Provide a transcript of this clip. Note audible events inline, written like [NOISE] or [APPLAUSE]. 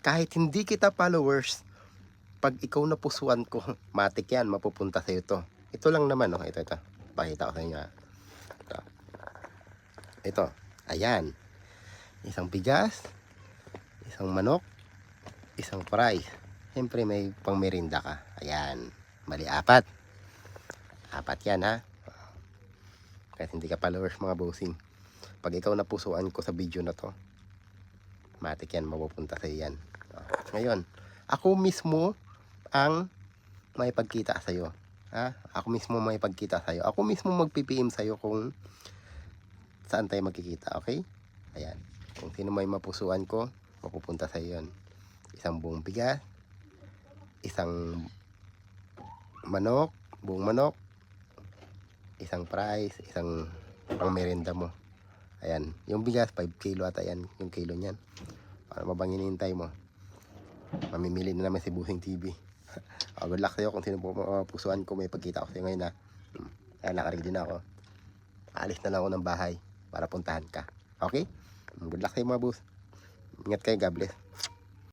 kahit hindi kita followers, pag ikaw napusuan ko, [LAUGHS] matik yan, mapupunta sa'yo to. Ito lang naman, oh. Ito, ito. Pakita ko sa inyo, ah. Ito. Ito. Ayan. Isang bigas, isang manok, isang fries. Siyempre, may pangmerinda ka. Ayan. Mali, apat. Apat yan, ha. Kahit hindi ka followers, mga bossing. Pag ikaw napusuan ko sa video na to, matik yan, mapupunta sa yan. Ngayon, ako mismo ang may pagkita sa iyo. Ha? Ako mismo may pagkita sa iyo. Ako mismo magpi-PM sa iyo kung saan tayo magkikita, okay? Ayan. Kung sino may mapusuan ko, mapupunta sa iyo. Isang buong bigas, isang manok, buong manok, isang price, isang pang merenda mo. Ayan, yung bigas 5 kilo ata yan, yung kilo niyan. Para mabang hinihintay mo. Mamimili na naman si Busing TV. [LAUGHS] oh, good luck sa'yo kung sino po mapusuan ko may pagkita ko sa'yo ngayon. Hmm. Ayan, nakaready na ako. Alis na lang ako ng bahay para puntahan ka. Okay? Hmm, Good luck sa'yo mga boss. Ingat kayo, God bless.